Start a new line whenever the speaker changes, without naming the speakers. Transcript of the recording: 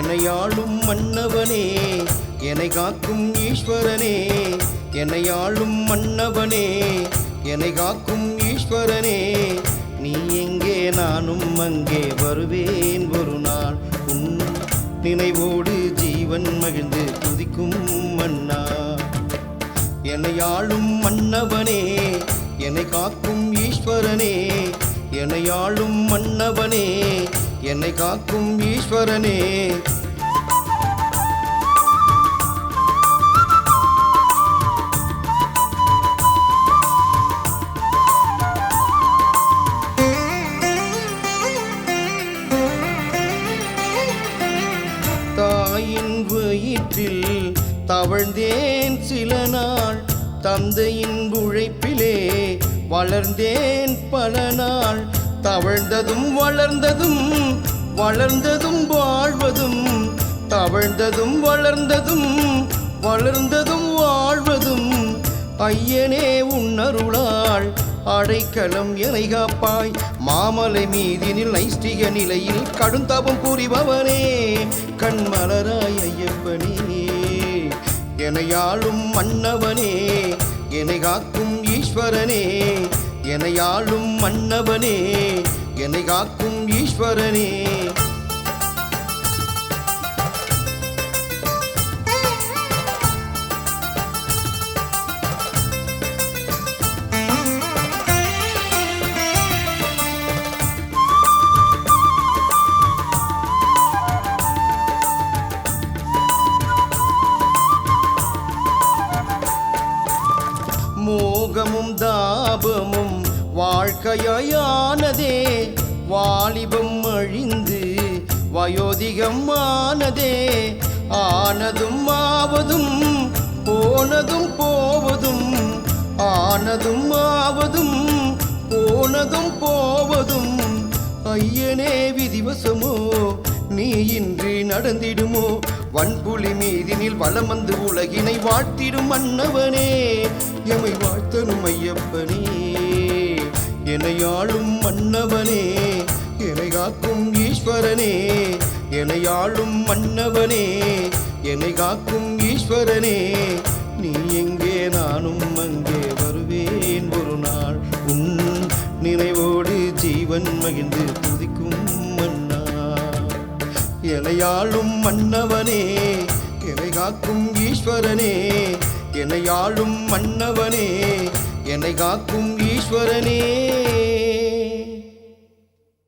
என்னையாளும் மன்னவனே என்னை காக்கும் ஈஸ்வரனே என்னையாளும் மன்னவனே என்னை காக்கும் ஈஸ்வரனே. நீ எங்கே நானும் அங்கே வருவேன் ஒரு நாள் உன் நினைவோடு ஜீவன் மகிழ்ந்து துதிக்கும் மன்னா என்னை ஆளும் மன்னவனே என்னை காக்கும் ஈஸ்வரனே என்னையாளும் மன்னவனே. என்னை காக்கும் ஈஸ்வரனே. தாயின் வயிற்றில் தவழ்ந்தேன் சில நாள். தந்தையின் உழைப்பிலே வளர்ந்தேன் பல நாள். தவழ்ந்ததும் வளர்ந்ததும் வளர்ந்ததும் வாழ்வதும் தவழ்ந்ததும் வளர்ந்ததும் வளர்ந்ததும் வாழ்வதும். ஐயனே உன்னருளாள் அடைக்கலம் எனை காப்பாய். மாமலை மீதினில் நைஷ்டிக நிலையில் கடுந்தாபம் புரிபவனே கண்மலராய் ஐயப்பனே. எனையாளும் மன்னவனே என்னை காக்கும் ஈஸ்வரனே. எனையாளும் மன்னவனே என்னை காக்கும் ஈஸ்வரனே. மோகமும் தாபமும் வாழ்க்கையானதே. வாலிபம் அழிந்து வயோதிகம் ஆனதே. ஆனதும் ஆவதும் போனதும் போவதும் ஆனதும் ஆவதும் போனதும் போவதும். ஐயனே விதிவசமோ நீ இன்றி நடந்திடுமோ? வன்புலி மீதினில் வளம் வந்து உலகினை வாழ்த்திடும் மன்னவனே. எமை ஐயப்பனே என்னையாளும் மன்னவனே என்னை காக்கும் ஈஸ்வரனே. என்னையாளும் மன்னவனே என்னை காக்கும் ஈஸ்வரனே. நீ எங்கே நானும் அங்கே வருவேன் ஒரு நாள். உன் நினைவோடு ஜீவன் மகிழ்ந்து துதிக்கும் மன்னா எனையாளும் மன்னவனே என்னை காக்கும் ஈஸ்வரனே. என்னையாளும் மன்னவனே. என்னை காக்கும் ஈஸ்வரனே.